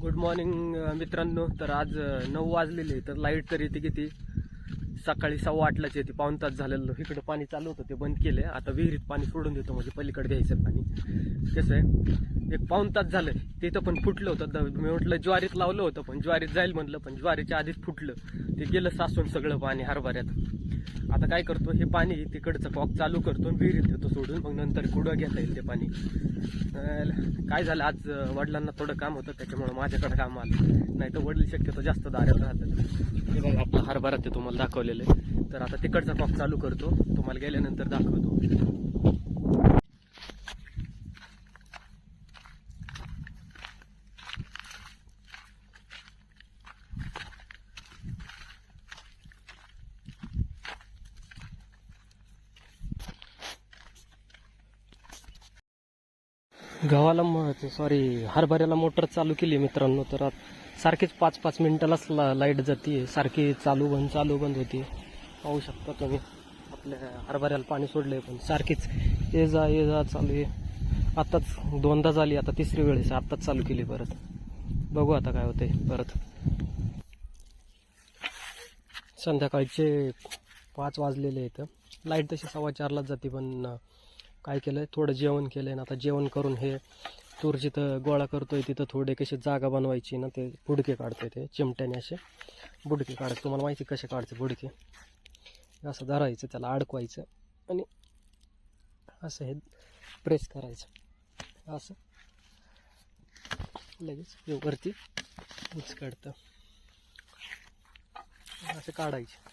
Good morning मित्रांनो. तर आज नऊ वाजलेले तर लाइट तर येते किती? सकाळी सव्वा आठलाच येते पाऊन तास झालेलं. इकडं पाणी चालू होतं ते बंद केले आता विहिरीत पाणी सोडून देतो म्हणजे पलीकडे घ्यायचं पाणी. कसं आहे? एक पाऊन तास झालं. तिथं पण फुटलं होतं. द- मी म्हटलं ज्वारीत लावलं होतं पण ज्वारीत जाईल म्हटलं पण ज्वारीच्या आधीच फुटलं. ते गेलं सासून सगळं पाणी हरभऱ्यात. आता काय करतो हे पाणी तिकडचं कॉक चालू करतो आणि विहिरीत देतो सोडून. मग नंतर कुडं घेता येईल ते पाणी? काय झालं आज वडिलांना थोडं काम होतं त्याच्यामुळे माझ्याकडे काम आलं. नाही तर वडील शक्यतो जास्त दाऱ्यात राहतात. हे आपला हरभरा ते तुम्हाला दाखवलेलं आहे. तर आता तिकडचा कॉक चालू करतो. तुम्हाला गेल्यानंतर दाखवतो. गव्हाला सॉरी हरभऱ्याला मोटर चालू केली मित्रांनो तर सारखीच पाच पाच मिनिटालाच ला लाइट जाते सारखी चालू बंद चालू बंद होती. पाहू शकता तुम्ही आपल्या हरभऱ्याला पाणी सोडलं आहे पण सारखीच ये जा ये जा चालू आहे. आत्ताच दोनदा झाली आता तिसरी वेळेस आत्ताच चालू केली परत. बघू आता काय होतंय परत. संध्याकाळचे पाच वाजलेले आहेत. लाइट तशी सव्वा चारलाच जाते पण काय काय केलंय? थोडं जेवण केलंय ना. आता जेवण करून हे तूर जिथं गोळा करतोय तिथं थोडे कशी जागा बनवायची ना ते बुडके काढतोय ते चिमट्याने असे बुडके काढत तुम्हाला माहिती कसे काढते बुडके? असं धरायचं त्याला अडकवायचं आणि असं हे प्रेस करायचं. असं. लगेच हे वरती उच काढतं असं काढायचं.